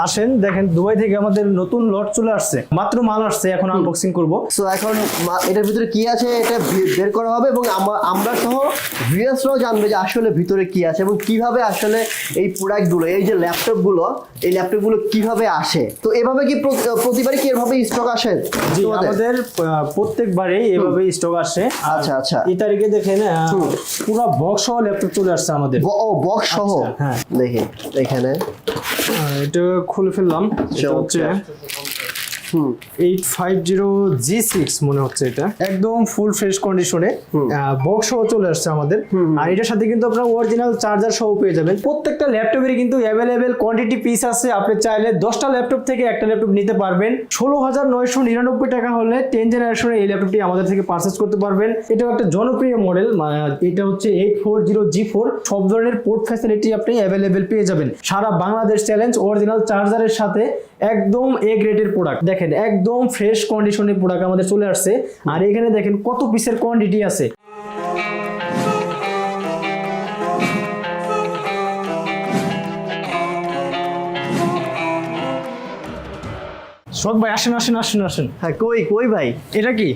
আসেন দেখেন দুবাই থেকে আমাদের নতুন লট চলে আসছে। মাত্র মাল আসছে এখন আনবক্সিং করব। সো এখন এটার ভিতরে কি আছে এটা বের করা হবে এবং আমা- আমরা সহ ভিউয়ার্সরাও জানবে যে আসলে ভিতরে কি আছে এবং কীভাবে আসলে এই প্রোডাক্টগুলো এই যে ল্যাপটপগুলো এই ল্যাপটপগুলো কীভাবে আসে। তো এভাবে কি প্রতিবারই কি এভাবে স্টক আসে জি আমাদের প্রত্যেকবারেই এভাবে স্টক আসে। আচ্ছা, আচ্ছা। এই তারিখে দেখেন পুরো বক্স সহ ল্যাপটপ চলে আসছে আমাদের। ও বক্স সহ? আচ্ছা, হ্যাঁ। দেখি এখানে। এটা খুলে ফেললাম। হচ্ছে eight five zero G six মনে হচ্ছে এটা। একদম ফুল ফ্রেশ কন্ডিশনে বক্স সহ চলে আসছে আমাদের। আর এটার সাথে কিন্তু আপনারা অরিজিনাল চার্জার সহ পেয়ে যাবেন। প্রত্যেকটা ল্যাপটপেরই কিন্তু অ্যাভেলেবেল কোয়ান্টিটি পিস আছে। আপনি চাইলে দশটা ল্যাপটপ থেকে একটা ল্যাপটপ নিতে পারবেন। ষোলো হাজার নয়শো নিরানব্বই টাকা হলে টেন জেনারেশনের এই ল্যাপটপটি আমাদের থেকে পারচেস করতে পারবেন। এটাও একটা জনপ্রিয় মডেল এটা হচ্ছে eight four zero G four সব ধরনের পোর্ট ফ্যাসিলিটি আপনি অ্যাভেলেবেল পেয়ে যাবেন। সারা বাংলাদেশ চ্যালেঞ্জ অরিজিনাল চার্জারের সাথে একদম এ গ্রেডের প্রোডাক্ট দেখেন একদম ফ্রেশ কন্ডিশনের প্রোডাক্ট আমাদের চলে আসছে। আর এখানে দেখেন কত পিসের কোয়ান্টিটি আছে। শোক ভাই আসেন আসেন আসেন আসেন। হ্যাঁ কই কই ভাই? এটা কি?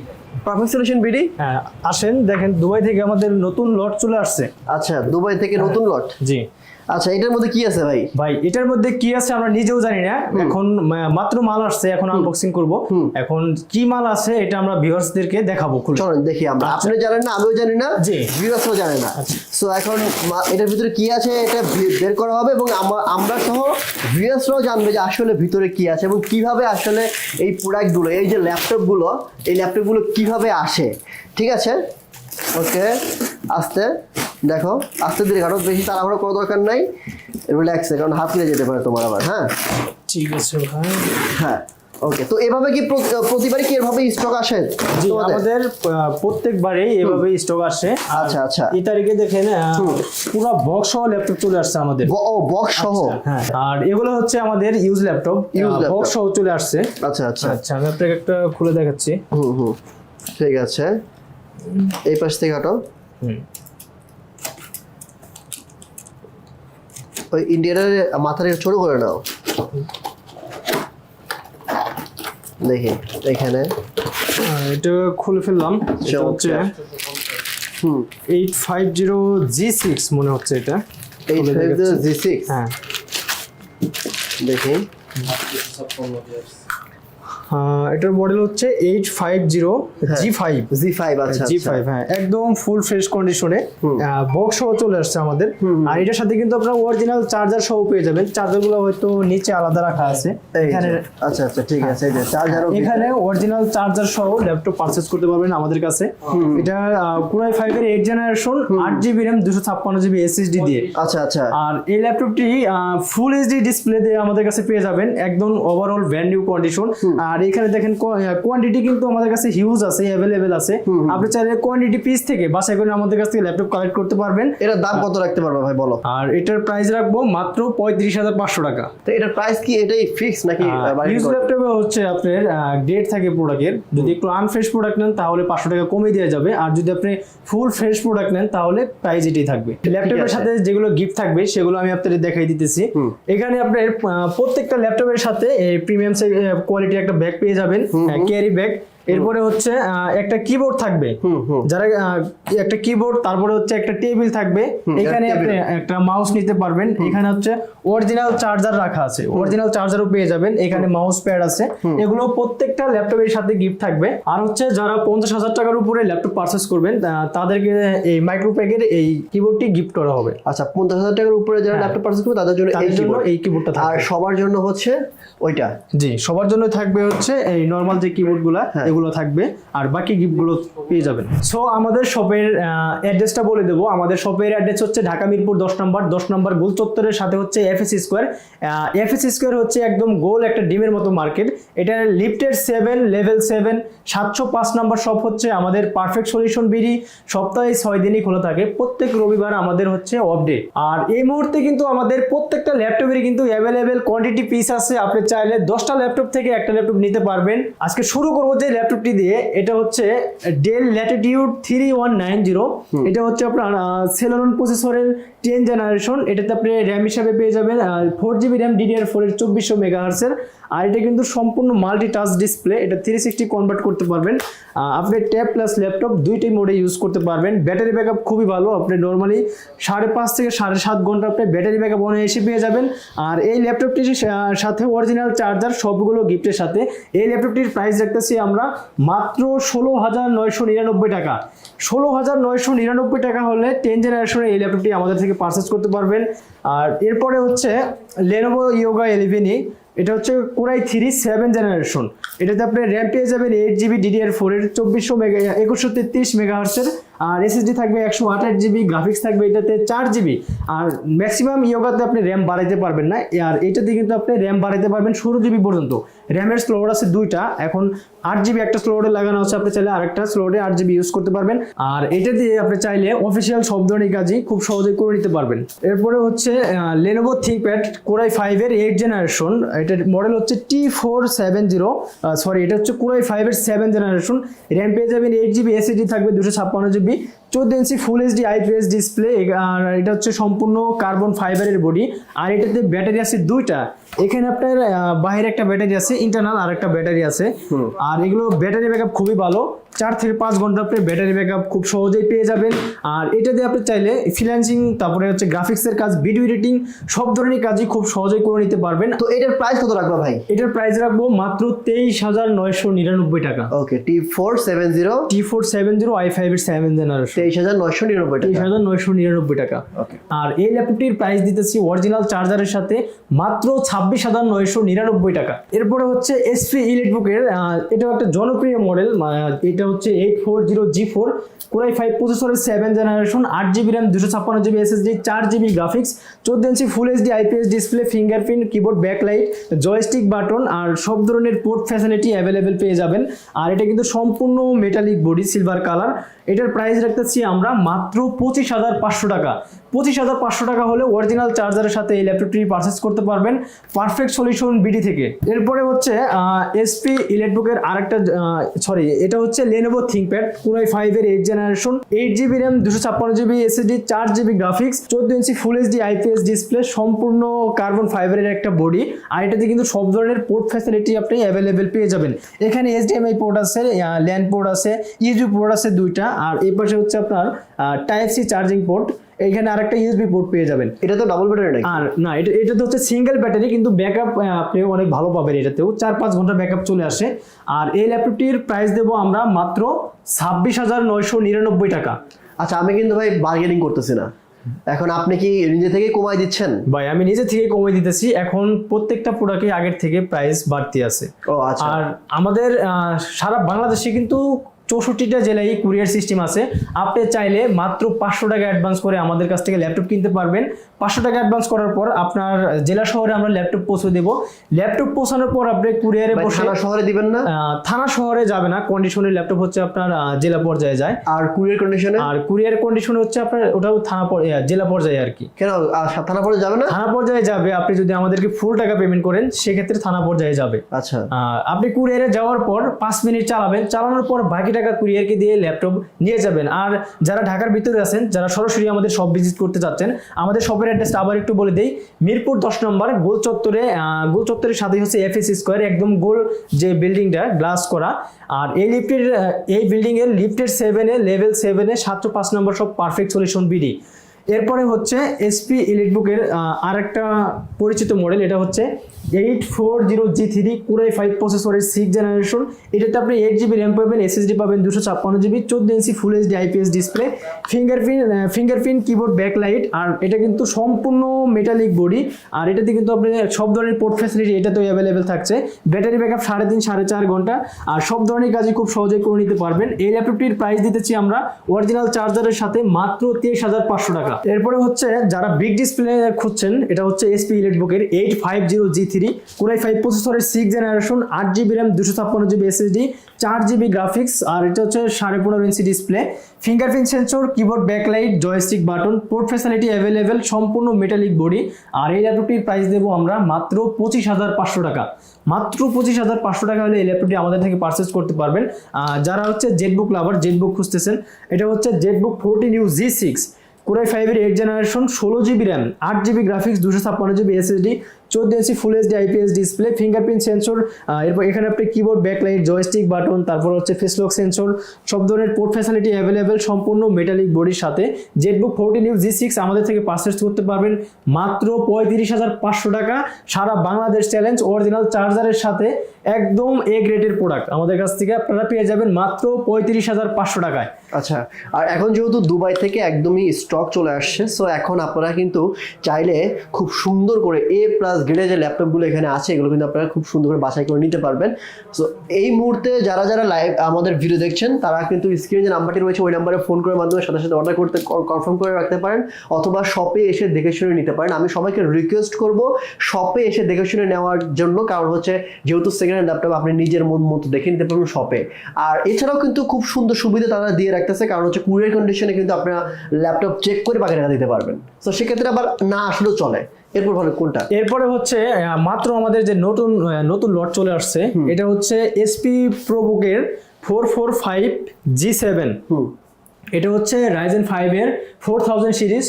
Perfect solution BD? হ্যাঁ আসেন দেখেন দুবাই থেকে আমাদের নতুন লট চলে আসছে। আচ্ছা দুবাই থেকে নতুন লট জি। আচ্ছা এটার মধ্যে কি আছে ভাই? ভাই এটার মধ্যে কি আছে আমরা নিজেও জানি না। এখন মাত্র মাল আসছে এখন আনবক্সিং করব। এখন কি মাল আছে এটা আমরা ভিউয়ার্সদেরকে দেখাবো খুলে চলেন দেখি আমরা। আপনি জানেন না আমিও জানি না। জি। ভিউয়ার্সও জানে না। সো এখন এটার ভিতরে কি আছে এটা বের করা হবে এবং আমা- আমরা সহ ভিউয়ার্সরাও জানবে যে আসলে ভিতরে কি আছে এবং কীভাবে আসলে এই প্রোডাক্টগুলো এই যে ল্যাপটপগুলো এই ল্যাপটপগুলো কীভাবে আসে। ঠিক আছে? ওকে আস্তে। দেখো আস্তে ধীরে কারণ বেশি তাড়াহুড়ো কোনো দরকার নাই। রিল্যাক্সে কারণ হাত ফিরে যেতে পারে তোমার আবার হ্যাঁ? ঠিক আছে ভাই। হ্যাঁ ওকে তো এভাবে কি প্র- প্রতিবারই কি এভাবে স্টক আসে জি আমাদের প্রত্যেকবারেই এভাবে স্টক আসে। আচ্ছা, আচ্ছা। এই তারিখে দেখেন পুরো বক্স সহ ল্যাপটপ চলে আসছে আমাদের। ও বক্স সহ? হ্যাঁ। আর এগুলো হচ্ছে আমাদের ইউজ ল্যাপটপ। বক্স সহ চলে আসছে। আচ্ছা আচ্ছা। আচ্ছা আমি আপনাকে একটা খুলে দেখাচ্ছি। হুম হুম। ঠিক আছে। এই পাশ থেকে হাঁটো হুম। ওই ইন্ডিয়ানের মাথাটা ছোট করে নাও। দেখি এখানে। এটা খুলে ফেললাম। এটা হচ্ছে হুম। Eight five zero G six মনে হচ্ছে এটা। এই খুলে দেখাচ্ছি। G six. হ্যাঁ। দেখি। এটার মডেল হচ্ছে eight five zero G five G five আচ্ছা জি আচ্ছা। ফাইভ হ্যাঁ। একদম ফুল ফ্রেশ কন্ডিশনে বক্স সহ চলে আসছে আমাদের। আর এটার সাথে কিন্তু আপনারা অরিজিনাল চার্জার সহ পেয়ে যাবেন। চার্জারগুলো হয়তো নিচে আলাদা রাখা আছে। এখানে আচ্ছা আচ্ছা ঠিক আছে এই যে চার্জারও এখানে অরিজিনাল চার্জার সহ ল্যাপটপ পারচেস করতে পারবেন আমাদের কাছে। এটা কুরাই ফাইভ এর এইট জেনারেশন আট জিবি র্যাম দুশো ছাপ্পান্ন জিবি এসএসডি দিয়ে। আচ্ছা আচ্ছা। আর এই ল্যাপটপটি ফুল এইচডি ডিসপ্লে দিয়ে আমাদের কাছে পেয়ে যাবেন। একদম ওভারঅল ব্র্যান্ড নিউ কন্ডিশন আর এখানে দেখেন কোয়ান্টিটি কিন্তু আমাদের কাছে হিউজ আছে অ্যাভেলেবেল আছে। আপনি চাইলে কোয়ান্টিটি পিস থেকে বাসায় করে আমাদের কাছ থেকে ল্যাপটপ কালেক্ট করতে পারবেন। এটার দাম কত রাখতে পারবে ভাই বলো? আর এটার প্রাইস রাখব মাত্র পঁয়ত্রিশ হাজার পাঁচশো টাকা। তো এটার প্রাইস কি এটাই ফিক্স নাকি ইউজ ল্যাপটপে হচ্ছে আপনার ডেট থাকে প্রোডাক্টের যদি একটু আনফ্রেশ প্রোডাক্ট নেন তাহলে পাঁচশো টাকা কমে দেওয়া যাবে। আর যদি আপনি ফুল ফ্রেশ প্রোডাক্ট নেন তাহলে প্রাইস এটাই থাকবে। ল্যাপটপের। সাথে যেগুলো গিফট থাকবে সেগুলো আমি আপনাদের দেখাই দিতেছি। এখানে আপনার প্রত্যেকটা ল্যাপটপের সাথে প্রিমিয়াম কোয়ালিটির একটা ব্যাগ পেয়ে যাবেন ক্যারি ব্যাগ এরপরে হচ্ছে একটা কিবোর্ড থাকবে। যারা একটা কিবোর্ড তারপরে হচ্ছে একটা টেবিল থাকবে। এখানে আপনি একটা মাউস নিতে পারবেন। এখানে হচ্ছে অরিজিনাল চার্জার রাখা আছে। অরিজিনাল চার্জারও পেয়ে যাবেন। এখানে মাউস প্যাড আছে। এগুলো প্রত্যেকটা ল্যাপটপের সাথে গিফট থাকবে। আর হচ্ছে যারা পঞ্চাশ হাজার টাকার উপরে ল্যাপটপ পারচেস করবেন তাদেরকে এই মাইক্রোপ্যাকের এই কিবোর্ডটি গিফট করা হবে। আচ্ছা পঞ্চাশ হাজার টাকার উপরে যারা ল্যাপটপ পারচেজ করবে তাদের জন্য এই জন্য এই কিবোর্ডটা আর সবার জন্য হচ্ছে ওইটা। জি সবার জন্য থাকবে হচ্ছে এই নর্মাল যে কিবোর্ডগুলা হ্যাঁ। এগুলো থাকবে আর বাকি গিফটগুলো পেয়ে যাবেন। সো আমাদের শপের অ্যাড্রেসটা বলে দেবো। আমাদের শপের অ্যাড্রেস হচ্ছে ঢাকা মিরপুর দশ নম্বর। দশ নম্বর গোল চত্বরের সাথে হচ্ছে এফএস স্কোয়ার এফএস স্কোয়ার হচ্ছে একদম গোল একটা ডিমের মতো মার্কেট এটা লিফটেড সেভেন লেভেল সেভেন সাতশো পাঁচ নম্বর শপ হচ্ছে আমাদের পারফেক্ট সলিউশন বিডি। সপ্তাহে ছয় দিনই খোলা থাকে। প্রত্যেক রবিবার আমাদের হচ্ছে অফ ডে আর এই মুহূর্তে কিন্তু আমাদের প্রত্যেকটা ল্যাপটপেরই কিন্তু অ্যাভেলেবেল কোয়ান্টিটি পিস আছে। আপনি চাইলে দশটা ল্যাপটপ থেকে একটা ল্যাপটপ নিতে পারবেন। আজকে শুরু করব যে ল্যাপটপটি দিয়ে এটা হচ্ছে Dell Latitude three one nine zero এটা হচ্ছে আপনার সেলরন প্রসেসরের টেন জেনারেশন এটাতে আপনি র্যাম হিসাবে পেয়ে যাবেন four GB RAM DDR four এর চব্বিশশো মেগাহার্সের আর এটা কিন্তু সম্পূর্ণ মাল্টি টাচ ডিসপ্লে এটা থ্রি সিক্সটি কনভার্ট করতে পারবেন। আপনি ট্যাব প্লাস ল্যাপটপ দুইটাই মোডে ইউজ করতে পারবেন। ব্যাটারি ব্যাকআপ খুবই ভালো, আপনি নর্মালি সাড়ে পাঁচ থেকে সাড়ে সাত ঘণ্টা আপনি ব্যাটারি ব্যাকআপ অনে এসে পেয়ে যাবেন। আর এই ল্যাপটপটির সাথে অরিজিনাল চার্জার সবগুলো গিফটের সাথে। এই ল্যাপটপটির প্রাইস রাখতেছি আমরা মাত্র ষোলো হাজার নয়শো নিরানব্বই টাকা। ষোলো হাজার নয়শো নিরানব্বই টাকা হলে টেন জেনারেশনের এই ল্যাপটপটি আমাদের থেকে পারচেস করতে পারবেন। আর এরপরে হচ্ছে লেনোভো ইয়োগা এলিভেনি এটা হচ্ছে কোরাই থ্রি সেভেন জেনারেশন এটাতে আপনি র্যাম পেয়ে যাবেন এইট জিবি ডিডিআর ফোরের চব্বিশশো মেগা একুশশো তেত্রিশ মেগা হার্সের আর এসএসডি থাকবে একশো আঠাশ জিবি গ্রাফিক্স থাকবে এটাতে চার জিবি আর ম্যাক্সিমাম ইয়োগাতে আপনি র্যাম বাড়াইতে পারবেন না, আর এটাতে কিন্তু আপনি র্যাম বাড়াইতে পারবেন ষোলো জিবি পর্যন্ত। র্যামের স্লোড আছে দুইটা, এখন আট জিবি একটা স্লোডে লাগানো আছে, আপনি চাইলে আরেকটা স্লোডে আট জিবি ইউজ করতে পারবেন। আর এটা দিয়ে আপনি চাইলে অফিসিয়াল সব ধরনের কাজই খুব সহজেই করে নিতে পারবেন। এরপরে হচ্ছে লেনোভো থিঙ্কপ্যাড কোরাই ফাইভের এইট জেনারেশন এটার মডেল হচ্ছে T four seven zero sorry এটা হচ্ছে কোরাই ফাইভের সেভেন জেনারেশন র্যাম পেয়ে যাবেন এইট জিবি এসএসডি থাকবে দুশো ছাপ্পান্ন জিবি আমি চোদ্দ inch full HD IPS display আর এটা হচ্ছে সম্পূর্ণ কার্বন ফাইবারের বডি আর এটাতে ব্যাটারি আছে দুইটা। এখানে আপনার বাইরে একটা ব্যাটারি আছে ইন্টারনাল আর একটা ব্যাটারি আছে। আর এগুলো ব্যাটারি ব্যাকআপ খুবই ভালো। চার থেকে পাঁচ ঘণ্টা আপনি ব্যাটারি ব্যাকআপ খুব সহজেই পেয়ে যাবেন। আর এটা দিয়ে আপনি চাইলে ফ্রিল্যান্সিং তারপরে হচ্ছে গ্রাফিক্সের কাজ ভিডিও এডিটিং সব ধরনের কাজই খুব সহজেই করে নিতে পারবেন। তো এটার প্রাইস কত রাখবা ভাই? এটার প্রাইস রাখব মাত্র তেইশ হাজার নয়শো নিরানব্বই টাকা। Okay T four seven zero T four seven zero i five এর সেভেন জেনারেশন তেইশ হাজার নয়শো নিরানব্বই তেইশ টাকা। হাজার নয়শো নিরানব্বই টাকা আর এই ল্যাপটপটির প্রাইস দিতেছি অরিজিনাল চার্জারের সাথে মাত্র ছাব্বিশ হাজার নয়শো নিরানব্বই টাকা। এরপরে হচ্ছে এসপি ইলেকট্রিকের এটাও একটা জনপ্রিয় মডেল এটা হচ্ছে eight four zero G four core i five প্রসেসরের সেভেন জেনারেশন আট জিবি র্যাম দুশো ছাপ্পান্ন জিবি এসএসডি চার জিবি গ্রাফিক্স চোদ্দ inch full HD IPS display fingerprint keyboard backlight joystick button আর সব ধরনের পোর্ট ফ্যাসিলিটি অ্যাভেলেবেল পেয়ে যাবেন। আর এটা কিন্তু সম্পূর্ণ মেটালিক বডি সিলভার কালার এটার প্রাইস রাখতেছি আমরা মাত্র পঁচিশ হাজার পাঁচশো টাকা। পঁচিশ হাজার পাঁচশো টাকা হলে অরিজিনাল চার্জারের সাথে এই ল্যাপটপটি পারচেস করতে পারবেন পারফেক্ট সলিউশন বিডি থেকে। এরপরে হচ্ছে এসপি ইলেকট্রিকের আরেকটা সরি এটা হচ্ছে লেনোভো থিঙ্কপ্যাড কুরাই ফাইভের eight generation eight GB RAM দুশো ছাপ্পান্ন জিবি এসএসডি চার জিবি গ্রাফিক্স চোদ্দ inch full HD IPS display সম্পূর্ণ কার্বন ফাইবারের একটা বডি আর এটাতে কিন্তু সব ধরনের পোর্ট ফ্যাসিলিটি আপনি অ্যাভেলেবেল পেয়ে যাবেন। এখানে এইচডিএমআই পোর্ট আছে ল্যান্ড পোর্ট আছে ইউজি পোর্ট আছে দুইটা, আর এই পাশে হচ্ছে আপনার টাইপ সি চার্জিং পোর্ট এখানে আরেকটা ইউএসবি পোর্ট পেয়ে যাবেন। এটা তো ডাবল ব্যাটারি আর না এটা এটাতে হচ্ছে সিঙ্গেল ব্যাটারি কিন্তু ব্যাকআপ আপনি অনেক ভালো পাবেন এটাতেও। চার পাঁচ ঘণ্টা ব্যাকআপ চলে আসে। আর এই ল্যাপটপটির প্রাইস দেবো আমরা মাত্র ছাব্বিশ হাজার নয়শো নিরানব্বই টাকা। আচ্ছা আমি কিন্তু ভাই বার্গেনিং করতেছি না। এখন আপনি কি নিজে থেকে কমাই দিচ্ছেন? ভাই আমি নিজে থেকে কমে দিতেছি। এখন প্রত্যেকটা প্রোডাক্টে আগের থেকে প্রাইস বাড়তি আছে। ও আচ্ছা। আর আমাদের সারা বাংলাদেশে কিন্তু চৌষট্টিটা জেলায় কুরিয়ার সিস্টেম আছে। আপনি চাইলে মাত্র পাঁচশো টাকা অ্যাডভান্স করে আমাদের কাছ থেকে ল্যাপটপ কিনতে পারবেন। পাঁচশো টাকা অ্যাডভান্স করার পর আপনার জেলা শহরে আমরা ল্যাপটপ পৌঁছে দেবো। ল্যাপটপ পৌঁছানোর পর আপনি কুরিয়ারে বসে থানা শহরে দিবেন না? থানা শহরে যাবে না। কন্ডিশনের ল্যাপটপ হচ্ছে আপনার জেলা পর্যায়ে যায়। আর কুরিয়ার কন্ডিশনে আর কুরিয়ার কন্ডিশন হচ্ছে আপনার ওটাও থানা পর- জেলা পর্যায়ে আর কি। কেন? থানা পরে যাবে না? থানা পর্যায়ে যাবে। আপনি যদি আমাদেরকে ফুল টাকা পেমেন্ট করেন সেক্ষেত্রে থানা পর্যায়ে যাবে। আচ্ছা। আহ, আপনি কুরিয়ারে যাওয়ার পর পাঁচ মিনিট চালাবেন। চালানোর পর বাকি টাকা কুরিয়ারকে দিয়ে ল্যাপটপ নিয়ে যাবেন। আর যারা ঢাকার ভিতরে আছেন, যারা সরাসরি আমাদের শপ ভিজিট করতে চাচ্ছেন আমাদের শপের অ্যাড্রেসটা আবার একটু বলে দেই। মিরপুর দশ নম্বর, গোল চত্বরে গোল চত্বরের সাথে হচ্ছে এফএস স্কোয়ার একদম গোল যে বিল্ডিংটা গ্লাস করা। আর এই লিফটের এই বিল্ডিং এর লিফটের সেভেনে লেভেল সেভেনে সাতশো পাঁচ নম্বর সব পারফেক্ট সলিউশন বিডি। এরপরে হচ্ছে এসপি ইলেকট্রিকের আরেকটা পরিচিত মডেল এটা হচ্ছে eight four zero G three core i five প্রসেসরের সিক্স জেনারেশন এটাতে আপনি এইট জিবি র্যাম পাবেন এসএসডি পাবেন দুশো ছাপ্পান্ন জিবি চোদ্দ inch full HD IPS display fingerprint fingerprint keyboard backlight আর এটা কিন্তু সম্পূর্ণ মেটালিক বডি আর এটাতে কিন্তু আপনি সব ধরনের পোর্ট ফ্যাসিলিটি এটাতেও অ্যাভেলেবেল থাকছে। ব্যাটারি ব্যাকআপ সাড়ে তিন, সাড়ে চার ঘণ্টা, আর সব ধরনের কাজই খুব সহজেই করে নিতে পারবেন। এই ল্যাপটপটির প্রাইস দিতেছি আমরা অরিজিনাল চার্জারের সাথে মাত্র তেইশ হাজার পাঁচশো টাকা। এরপরে হচ্ছে যারা বিগ ডিসপ্লে খুঁজছেন, এটা হচ্ছে এসপি ইলেকট্রিকের eight five zero G three core i five প্রসেসরের সিক্স জেনারেশন আট জিবি র্যাম দুশো ছাপ্পান্ন জিবি এসএসডি চার জিবি গ্রাফিক্স আর এটা হচ্ছে সাড়ে পনেরো inch display fingerprint sensor keyboard backlight joystick button port facility available সম্পূর্ণ মেটালিক বডি আর এই ল্যাপটপটির প্রাইস দেবো আমরা মাত্র পঁচিশ হাজার পাঁচশো টাকা। মাত্র পঁচিশ হাজার পাঁচশো টাকা হলে এই ল্যাপটপটি আমাদের থেকে পারচেস করতে পারবেন। যারা হচ্ছে জেটবুক লাভার জেটবুক খুঁজতেছেন, এটা হচ্ছে ZBook fourteen U G six core i ফাইভের এইট জেনারেশন ষোলো জিবি র্যাম আট জিবি গ্রাফিক্স দুশো ছাপ্পান্ন জিবি এসএসডি চোদ্দ inch full HD IPS display fingerprint sensor এরপর এখানে আপনি কিবোর্ড ব্যাকলাইট জয়স্টিক বাটন তারপর হচ্ছে ফেসলক সেন্সর সব ধরনের পোর্ট ফ্যাসিলিটি অ্যাভেলেবেল সম্পূর্ণ মেটালিক বডির সাথে। ZBook fourteen U G six আমাদের থেকে পারচেস করতে পারবেন মাত্র পঁয়ত্রিশ হাজার পাঁচশো টাকা। সারা বাংলাদেশ চ্যালেঞ্জ অরিজিনাল চার্জারের সাথে একদম এ গ্রেডের প্রোডাক্ট আমাদের কাছ থেকে আপনারা পেয়ে যাবেন মাত্র পঁয়ত্রিশ হাজার পাঁচশো টাকায়। আচ্ছা আর এখন যেহেতু দুবাই থেকে একদমই স্টক চলে আসছে সো এখন আপনারা কিন্তু চাইলে খুব সুন্দর করে এ প্লাস গ্রেডের যে ল্যাপটপগুলো এখানে আছে, এগুলো কিন্তু আপনারা খুব সুন্দর করে বাছাই করে নিতে পারবেন। সো এই মুহূর্তে যারা যারা লাইভ আমাদের ভিডিও দেখছেন, তারা কিন্তু স্ক্রিনে যে নাম্বারটি রয়েছে, ওই নাম্বারে ফোন করার মাধ্যমে সাথে সাথে অর্ডার করতে কনফার্ম করে রাখতে পারেন, অথবা শপে এসে দেখে শুনে নিতে পারেন। আমি সবাইকে রিকোয়েস্ট করব শপে এসে দেখে শুনে নেওয়ার জন্য, কারণ হচ্ছে যেহেতু সেকেন্ড হ্যান্ড ল্যাপটপ আপনি নিজের মন মতো দেখে নিতে পারবেন শপে আর এছাড়াও কিন্তু খুব সুন্দর সুবিধা তারা দিয়ে রাখতেছে, কারণ হচ্ছে কুরিয়ার কন্ডিশনে কিন্তু আপনারা ল্যাপটপ চেক করে বাকি টাকা দিতে পারবেন। তো সেক্ষেত্রে আবার না আসলেও চলে। এরপর ভালো কোনটা? এরপরে হচ্ছে মাত্র আমাদের যে নতুন নতুন লট চলে আসছে এটা হচ্ছে HP প্রোবুকের four four five G seven এটা হচ্ছে রাইজেন ফাইভের ফোর থাউজেন্ড সিরিজ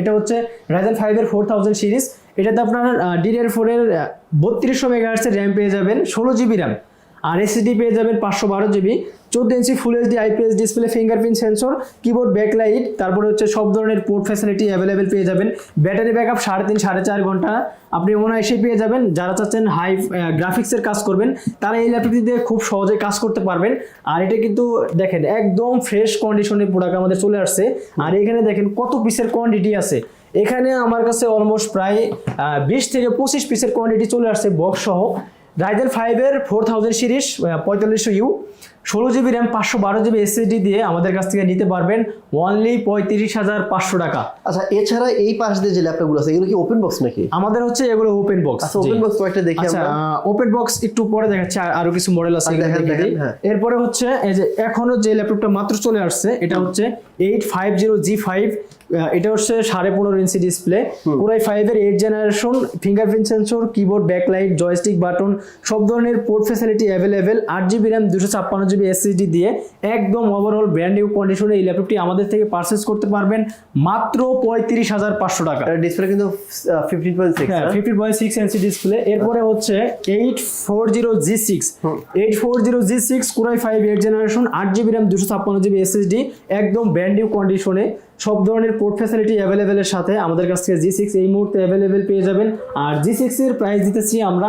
এটা হচ্ছে রাইজেন ফাইভের ফোর থাউজেন্ড সিরিজ এটাতে আপনার ডিডিআর ফোরের বত্রিশশো মেগাহার্সের র্যাম পেয়ে যাবেন ষোলো জিবি র্যাম আর এসএসডি পেয়ে যাবেন পাঁচশো বারো জিবি, চোদ্দ inch full HD IPS display fingerprint sensor keyboard backlight তারপরে হচ্ছে সব ধরনের পোর্ট ফ্যাসিলিটি অ্যাভেলেবেল পেয়ে যাবেন। ব্যাটারি ব্যাকআপ সাড়ে তিন, সাড়ে চার ঘণ্টা। আপনি অনায়াসে পেয়ে যাবেন, যারা চাচ্ছেন হাই গ্রাফিক্সের কাজ করবেন, তারা এই ল্যাপটপটি দিয়ে খুব সহজে কাজ করতে পারবেন। আর এটা কিন্তু দেখেন, একদম ফ্রেশ কন্ডিশনের প্রোডাক্ট আমাদের চলে আসছে। আর এখানে দেখেন কত পিসের কোয়ান্টিটি আছে। এখানে আমার কাছে অলমোস্ট প্রায় বিশ থেকে পঁচিশ পিসের কোয়ান্টিটি চলে আসছে বক্স সহ। রাইজেন ফাইভের ফোর থাউজেন্ড সিরিজ পঁয়তাল্লিশশো ইউ ষোলো জিবি র্যাম পাঁচশো বারো জিবি এসএসডি দিয়ে আমাদের কাছ থেকে নিতে পারবেন অনলি পঁয়ত্রিশ হাজার পাঁচশো টাকা। আচ্ছা এছাড়া এই পাশ দিয়ে যে ল্যাপটপগুলো আছে এগুলো কি ওপেন বক্স নাকি? আমাদের হচ্ছে এগুলো ওপেন বক্স আচ্ছা ওপেন বক্স কয়েকটা দেখি আচ্ছা ওপেন বক্স একটু পরে দেখাচ্ছি আরও কিছু মডেল আছে হ্যাঁ। এরপরে হচ্ছে এই যে এখনও যে ল্যাপটপটা মাত্র চলে আসছে এটা হচ্ছে eight five zero G five এটা হচ্ছে সাড়ে পনেরো ইঞ্চি ডিসপ্লে পুরাই ফাইভের eight generation fingerprint sensor keyboard backlight joystick button সব ধরনের পোর্ট ফ্যাসিলিটি অ্যাভেলেবেল আট জিবি র্যাম দুশো ছাপ্পান্ন জিবি এসএসডি দিয়ে একদম ওভারঅল ব্র্যান্ড নিউ কন্ডিশনে এই ল্যাপটপটি আমাদের থেকে পারচেস করতে পারবেন মাত্র পঁয়ত্রিশ হাজার পাঁচশো টাকা। ডিসপ্লে কিন্তু ফিফটিন পয়েন্ট সিক্স হ্যাঁ fifty point six inch display এরপরে হচ্ছে eight four zero G six eight four zero G six core i five eight generation আট জিবি র্যাম দুশো ছাপ্পান্ন জিবি এসএসডি একদম ব্র্যান্ড নিউ কন্ডিশনে সব ধরনের পোর্ট ফ্যাসিলিটি অ্যাভেলেবেলের সাথে আমাদের কাছ থেকে জি সিক্স এই মুহূর্তে অ্যাভেলেবেল পেয়ে যাবেন। আর জি সিক্স এর প্রাইস দিতেছি আমরা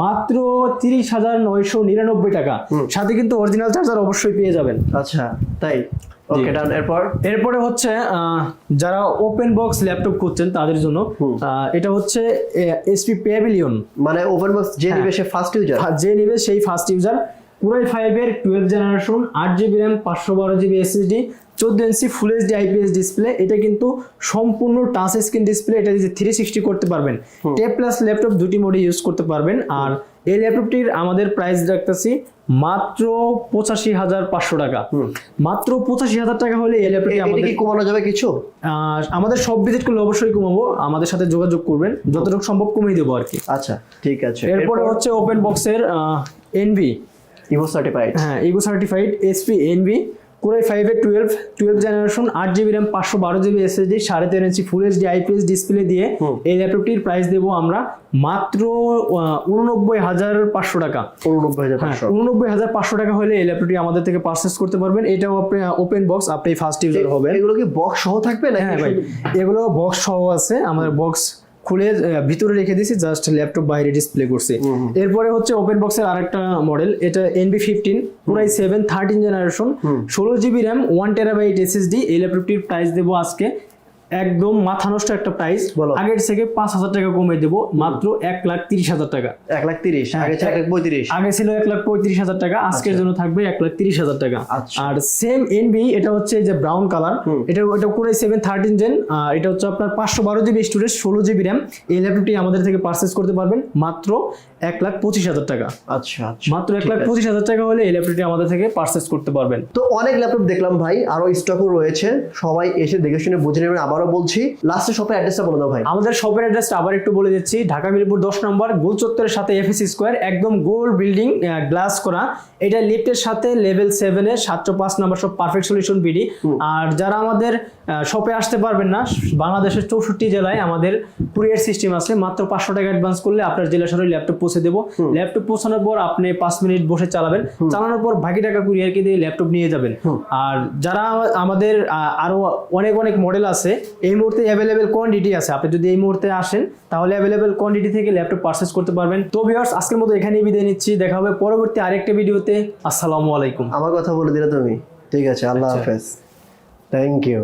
মাত্র তিরিশ হাজার নয়শো নিরানব্বই টাকা। সাথে কিন্তু অরিজিনাল চার্জার অবশ্যই পেয়ে যাবেন। আচ্ছা তাই? ওকে ডান এরপর? এরপরে হচ্ছে যারা ওপেন বক্স ল্যাপটপ করছেন তাদের জন্য এটা হচ্ছে এসপি প্যাভিলিয়ন মানে ওপেন বক্স যে হ্যাঁ। নিবে সে ফার্স্ট ইউজার যে নিবে সেই ফার্স্ট ইউজার পুরাই ফাইভের টুয়েলভ জেনারেশন আট জিবি র্যাম পাঁচশো বারো জিবি এসএসডি চোদ্দ inch full HD IPS display এটা কিন্তু সম্পূর্ণ টাচ স্ক্রিন ডিসপ্লে এটা যে থ্রি সিক্সটি করতে পারবেন। টেপ প্লাস ল্যাপটপ দুটি মোডে ইউজ করতে পারবেন। আর এই ল্যাপটপটির আমাদের প্রাইস রাখতেছি মাত্র পঁচাশি হাজার পাঁচশো টাকা। মাত্র পঁচাশি হাজার টাকা হলে এই ল্যাপটপটি আমাদের কি কমানো যাবে কিছু? আমাদের সব ভিজিট করলে অবশ্যই কমাবো। আমাদের সাথে যোগাযোগ করবেন। যতটুকু সম্ভব কমিয়ে দেবো আর কি। আচ্ছা ঠিক আছে। এরপরে হচ্ছে ওপেন বক্সের এনভি ইভো সার্টিফাইড হ্যাঁ Evo certified HP Envy core i ফাইভের টুয়েলভ টুয়েলভ জেনারেশন আট জিবি র্যাম পাঁচশো বারো জিবি এসএসডি সাড়ে তেরো inch full HD IPS display দিয়ে এই ল্যাপটপটির প্রাইস দেবো আমরা মাত্র উননব্বই হাজার পাঁচশো টাকা। উননব্বই হাজার হ্যাঁ পাঁচশো। টাকা হলে এই ল্যাপটপটি আমাদের থেকে পারচেস করতে পারবেন। এটাও আপনি ওপেন বক্স আপনি ফার্স্ট ইউজার হবেন। এগুলো কি বক্স সহ থাকবে নাকি হ্যাঁ ভাই এগুলো বক্স সহ আছে। আমাদের বক্স খুলে ভিতরে রেখে দিয়েছি জাস্ট ল্যাপটপ বাইরে ডিসপ্লে করছে। এরপরে হচ্ছে ওপেন বক্সের আরেকটা মডেল এটা Envy fifteen core i seven thirteen generation ষোলো GB RAM one terabyte SSD এই ল্যাপটপটির প্রাইস দেবো আজকে একদম মাথা নষ্ট একটা প্রাইস বলো। আগের থেকে পাঁচ হাজার টাকা কমে দেবো মাত্র এক লাখ তিরিশ হাজার টাকা। এক লাখ তিরিশ আগে ছিল এক পঁয়ত্রিশ। আগে ছিল এক লাখ পঁয়ত্রিশ হাজার টাকা আজকের জন্য থাকবে এক লাখ তিরিশ হাজার টাকা। আচ্ছা। আর সেম এনবি এটা হচ্ছে যে ব্রাউন কালার এটা এটা করে সেভেন থার্টিন জেন এটা হচ্ছে আপনার পাঁচশো বারো জিবি স্টোরেজ ষোলো জিবি র্যাম এই ল্যাপটপটি আমাদের থেকে পারচেস করতে পারবেন মাত্র এক লাখ পঁচিশ হাজার টাকা। আচ্ছা আচ্ছা। মাত্র এক লাখ পঁচিশ হাজার টাকা হলে এই ল্যাপটপটি আমাদের থেকে পারচেস করতে পারবেন। তো অনেক ল্যাপটপ দেখলাম ভাই আরও স্টকও রয়েছে। সবাই এসে দেখে শুনে বুঝে নেবেন আবারও বলছি লাস্টে শপের অ্যাড্রেসটা বলে দাও ভাই। আমাদের শপের অ্যাড্রেসটা আবার একটু বলে দিচ্ছি। ঢাকা মিরপুর দশ নম্বর গোল চত্বরের সাথে এফএসি স্কোয়ার একদম গোল বিল্ডিং গ্লাস করা। এটা লিফটের সাথে লেভেল সেভেনের সাতশো পাঁচ নম্বর সব পারফেক্ট সলিউশন বিডি আর যারা আমাদের শপে আসতে পারবেন না। বাংলাদেশের চৌষট্টি জেলায় আমাদের কুরিয়ার সিস্টেম আছে। মাত্র পাঁচশো টাকা অ্যাডভান্স করলে আপনার জেলা শহরে ল্যাপটপ পৌঁছে দেবো। ল্যাপটপ পৌঁছানোর পর আপনি পাঁচ মিনিট বসে চালাবেন। চালানোর পর বাকি টাকা কুরিয়ারকে দিয়ে ল্যাপটপ নিয়ে যাবেন। আর যারা আমাদের আহ, আরও অনেক অনেক মডেল আছে এই মুহূর্তে অ্যাভেলেবেল কোয়ান্টিটি আছে। আপনি যদি এই মুহূর্তে আসেন তাহলে অ্যাভেলেবেল কোয়ান্টিটি থেকে ল্যাপটপ পারচেস করতে পারবেন। তো ভিউয়ার্স আজকের মতো এখানেই বিদায় নিচ্ছি। দেখা হবে পরবর্তী আরেকটা ভিডিওতে আসসালামু আলাইকুম। আমার কথা বলে দিলে তুমি। ঠিক আছে আল্লাহ হাফেজ। Thank you